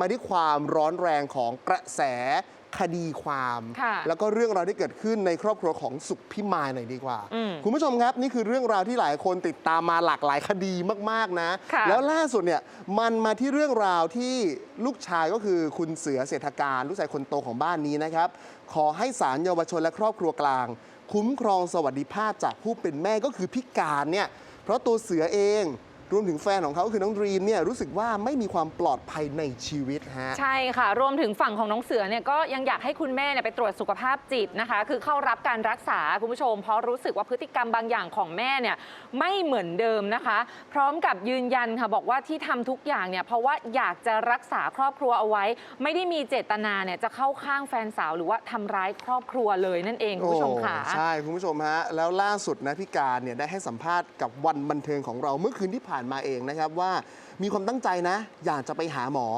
มาที่ความร้อนแรงของกระแสคดีความ ค่ะ แล้วก็เรื่องราวที่เกิดขึ้นในครอบครัวของสุขพิมายหน่อยดีกว่า อืม คุณผู้ชมครับ นี่คือเรื่องราวที่หลายคนติดตามมาหลากหลายคดีมาก ๆ นะ ค่ะ แล้วล่าสุดเนี่ยมันมาที่เรื่องราวที่ลูกชายก็คือคุณเสือเศรษฐการ ลูกชายคนโตของบ้านนี้นะครับ ขอให้ศาลเยาวชนและครอบครัวกลาง คุ้มครองสวัสดิภาพจากผู้เป็นแม่ก็คือพิการเนี่ยเพราะตัวเสือเอง รวมถึงแฟนของเขาคือน้องดรีมเนี่ยรู้สึกว่าไม่มีความปลอดภัยในชีวิตฮะ ใช่ค่ะ รวมถึงฝั่งของน้องเสือเนี่ยก็ยังอยากให้คุณแม่เนี่ยไปตรวจสุขภาพจิตนะคะ คือเข้ารับการรักษาคุณผู้ชม เพราะรู้สึกว่าพฤติกรรมบางอย่างของแม่เนี่ยไม่เหมือนเดิมนะคะ พร้อมกับยืนยันค่ะบอกว่าที่ทำทุกอย่างเนี่ยเพราะว่าอยากจะรักษาครอบครัวเอาไว้ ไม่ได้มีเจตนาเนี่ยจะเข้าข้างแฟนสาวหรือว่าทำร้ายครอบครัวเลยนั่นเองคุณผู้ชมค่ะ โอ้ใช่ คุณผู้ชมฮะ แล้วล่าสุดนะพี่การเนี่ยได้ให้สัมภาษณ์กับวันบันเทิงของเราเมื่อคืนที่ผ่านมาเองนะครับว่ามีความตั้งใจนะ อยากจะไปหาหมอ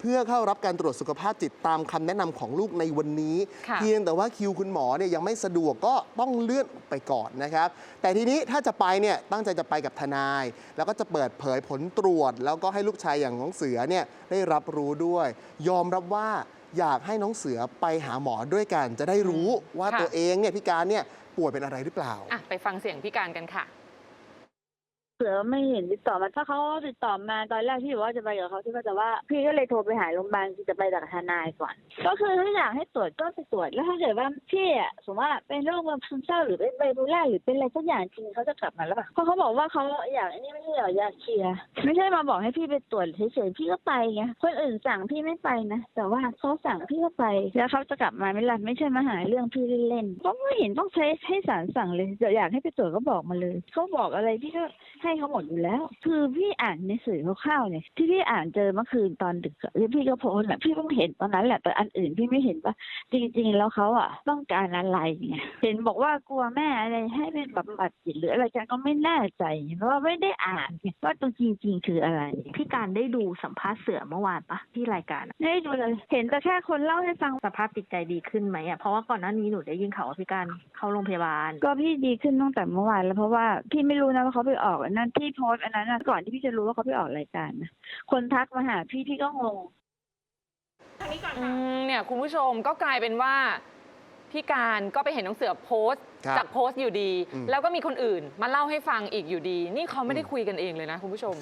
เพื่อเข้ารับการตรวจสุขภาพจิตตามคำแนะนำของลูกในวันนี้ ค่ะ เพียงแต่ว่าคิวคุณหมอเนี่ยยังไม่สะดวกก็ต้องเลื่อนไปก่อนนะครับ แต่ทีนี้ถ้าจะไปเนี่ยตั้งใจจะไปกับทนาย แล้วก็จะเปิดเผยผลตรวจ แล้วก็ให้ลูกชายอย่างน้องเสือเนี่ยได้รับรู้ด้วย ยอมรับว่าอยากให้น้องเสือไปหาหมอด้วยกัน จะได้รู้ว่าค่ะ ตัวเองเนี่ยพิการเนี่ยป่วยเป็นอะไรหรือเปล่า อะ ไปฟังเสียงพี่การกันค่ะ เสือไม่เห็นติดต่อมาถ้าเขาติดต่อมาตอนแรกที่บอกว่าจะไปกับเขาที่ก็จะว่า พี่ก็เลยโทรไปหาโรงพยาบาลที่จะไปกับทนายก่อน ก็คือถ้าอยากให้ตรวจก็ไปตรวจแล้วถ้าเกิดว่าพี่อะสมมติว่าเป็นโรคบบซึมเศร้าหรือเป็นไบโพล่าหรือเป็นอะไรสักอย่างจริงเขาจะกลับมาแล้วป่ะเพราะเขาบอกว่าเขาอยากอันนี้ไม่ใช่อยากเคลียร์ไม่ใช่มาบอกให้พี่ไปตรวจเฉยๆพี่ก็ไปไงคนอื่นสั่งพี่ไม่ไปนะแต่ว่าเขาสั่งพี่ก็ไป แล้วเขาจะกลับมาไหม่ล่ะไม่ใช่มาหาเรื่องพี่เล่นๆก็ไม่เห็นต้องใช้ให้ศาลสั่งเลยอยากให้ไปตรวจก็บอกมาเลยเขาบอกอะไรพี่ก็ให้เขาหมดอยู่แล้ว คือพี่อ่านในสื่อคร่าวๆเนี่ยที่พี่อ่านเจอเมื่อคืนตอนดึกอะแล้วพี่ก็โพสต์แหละพี่เพิ่งเห็นตอนนั้นแหละแต่อันอื่นพี่ไม่เห็นว่า จริง ๆ แล้วเขาอะต้องการอะไรไงเห็นบอกว่ากลัวแม่อะไรให้เป็นบำบัดจิตหรืออะไรกันก็ไม่แน่ใจเพราะว่าไม่ได้อ่านไงว่าตรงจริง ๆ คืออะไรพี่การได้ดูสัมภาษณ์เสือเมื่อวานปะที่รายการอะไม่ได้ดูเลยเห็นแต่แค่คนเล่าให้ฟังสภาพจิตใจดีขึ้นไหมอะเพราะว่าก่อนหน้านี้หนูได้ยินข่าวว่าพี่การเข้าโรงพยาบาล ก็พี่ดีขึ้นตั้งแต่เมื่อวานแล้วเพราะว่าพี่ไม่รู้นะว่าเขาไปออกอันั้นที่โพสอันนั้นนะก่อนที่พี่จะรู้ว่าเขาไปออกรายการนะคนทักมาหาพี่พี่ก็งง อืมเนี่ยคุณผู้ชมก็กลายเป็นว่าพี่การก็ไปเห็นน้องเสือโพสต์ ครับจากโพสต์อยู่ดีอืมแล้วก็มีคนอื่นมาเล่าให้ฟังอีกอยู่ดี นี่เขาไม่ได้คุยกันเองเลยนะคุณผู้ชม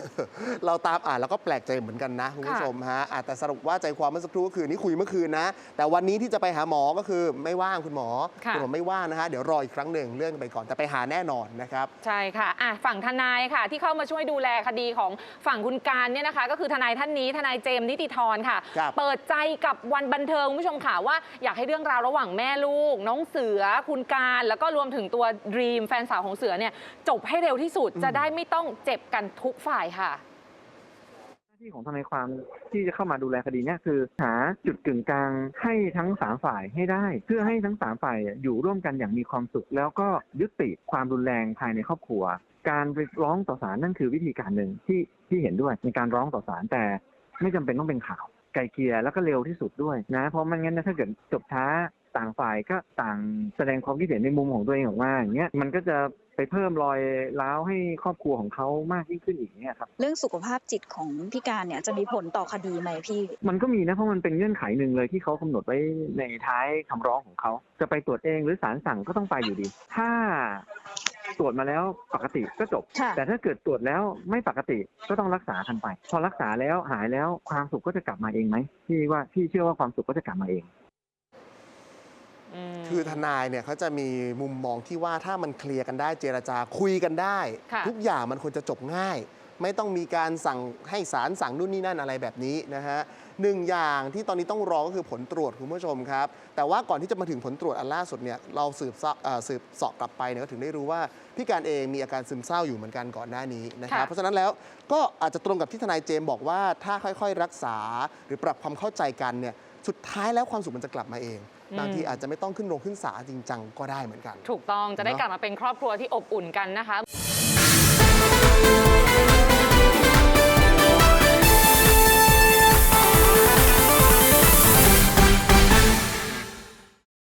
เราตามอ่านแล้วก็แปลกใจเหมือนกันนะคุณผู้ชมฮะอะแต่สรุปว่าใจความเมื่อสักครู่ก็คือนี่คุยเมื่อคืนนะ แต่วันนี้ที่จะไปหาหมอก็คือไม่ว่างคุณหมอค่ะ ณหมอไม่ว่างนะฮะเดี๋ยวรออีกครั้งหนึ่งเลื่อนไปก่อนแต่ไปหาแน่นอนนะครับ ใช่ค่ะอะ ฝั่งทนายค่ะ ที่เข้ามาช่วยดูแลคดีของฝั่งคุณการเนี่ยนะคะ ก็คือทนายท่านนี้ทนายเจมส์นิติธรค่ะ ครับ เปิดใจกับวันบันเทิงคุณผู้ชมค่ะว่าอยากให้เรื่องราวระหว่างแม่ลูก น้องเสือคุณการ แล้วก็รวมถึงตัวดรีมแฟนสาวของเสือเนี่ยจบให้เร็วที่สุดจะได้ไม่ต้องเจ็บกันทุกฝ่ายค่ะหน้าที่ของทนายความที่จะเข้ามาดูแลคดีเนี่ยคือ หาจุดกึ่งกลางให้ทั้งสามฝ่ายให้ได้ เพื่อให้ทั้งสามฝ่ายอยู่ร่วมกันอย่างมีความสุข แล้วก็ยุติความรุนแรงภายในครอบครัว การไปร้องต่อศาลนั่นคือวิธีการหนึ่งที่ที่เห็นด้วยในการร้องต่อศาลแต่ไม่จำเป็นต้องเป็นข่าวไกลเกลียร์แล้วก็เร็วที่สุดด้วยนะ เพราะมันงั้นนะถ้าเกิดจบช้า ต่างฝ่ายก็ต่างแสดงความคิดเห็นในมุมของตัวเองออกมาอย่างเงี้ยมันก็จะไปเพิ่มรอยร้าวให้ครอบครัวของเขามากยิ่งขึ้นอีกเนี่ยครับเรื่องสุขภาพจิตของพี่การเนี่ยจะมีผลต่อคดีไหมพี่ มันก็มีนะเพราะมันเป็นเงื่อนไขหนึ่งเลยที่เขากำหนดไว้ในท้ายคำร้องของเขา จะไปตรวจเองหรือศาลสั่งก็ต้องไปอยู่ดี ถ้าตรวจมาแล้วปกติก็จบค่ะแต่ถ้าเกิดตรวจแล้วไม่ปกติก็ต้องรักษากันไป พอรักษาแล้วหายแล้วความสุขก็จะกลับมาเองไหมพี่ว่าพี่เชื่อว่าความสุขก็จะกลับมาเองม คือทนายเนี่ยเขาจะมีมุมมองที่ว่าถ้ามันเคลียร์กันได้เจรจาคุยกันได้ ค่ะ ทุกอย่างมันควรจะจบง่าย ไม่ต้องมีการสั่งให้ศาลสั่งนู่นนี่นั่นอะไรแบบนี้นะฮะหนึ่งอย่างที่ตอนนี้ต้องรอก็คือผลตรวจคุณผู้ชมครับ แต่ว่าก่อนที่จะมาถึงผลตรวจอันล่าสุดเนี่ยเราสืบเสาะเอ่อสืบเสอบกลับไปเนี่ยก็ถึงได้รู้ว่าพี่การเองมีอาการซึมเศร้าอยู่เหมือนกันก่อนหน้านี้นะครับค่ะเพราะฉะนั้นแล้วก็อาจจะตรงกับที่ทนายเจมส์บอกว่าถ้าค่อยๆ รักษาหรือปรับความเข้าใจกันเนี่ยสุดท้ายแล้วความสุขมันจะกลับมาเองบางทีอาจจะไม่ต้องขึ้นโรงขึ้นศาลจริงจังก็ได้เหมือนกัน ถูกต้องจะได้เนอะกลับมาเป็นครอบครัวที่อบอุ่นกันนะคะ